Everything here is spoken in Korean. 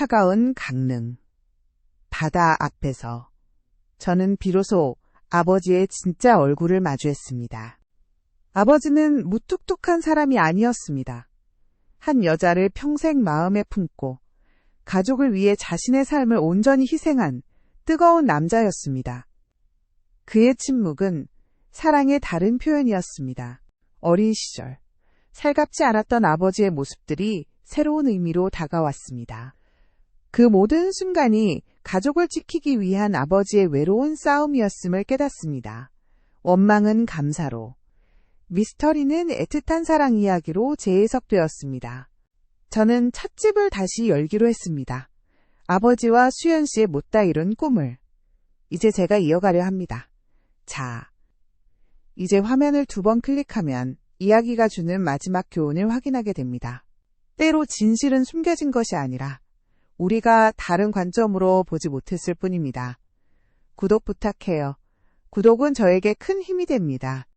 차가운 강릉. 바다 앞에서 저는 비로소 아버지의 진짜 얼굴을 마주했습니다. 아버지는 무뚝뚝한 사람이 아니었습니다. 한 여자를 평생 마음에 품고 가족을 위해 자신의 삶을 온전히 희생한 뜨거운 남자였습니다. 그의 침묵은 사랑의 다른 표현이었습니다. 어린 시절, 살갑지 않았던 아버지의 모습들이 새로운 의미로 다가왔습니다. 그 모든 순간이 가족을 지키기 위한 아버지의 외로운 싸움이었음을 깨닫습니다. 원망은 감사로, 미스터리는 애틋한 사랑 이야기로 재해석되었습니다. 저는 찻집을 다시 열기로 했습니다. 아버지와 수연 씨의 못다 이룬 꿈을 이제 제가 이어가려 합니다. 자, 이제 화면을 두 번 클릭하면 이야기가 주는 마지막 교훈을 확인하게 됩니다. 때로 진실은 숨겨진 것이 아니라 우리가 다른 관점으로 보지 못했을 뿐입니다. 구독 부탁해요. 구독은 저에게 큰 힘이 됩니다.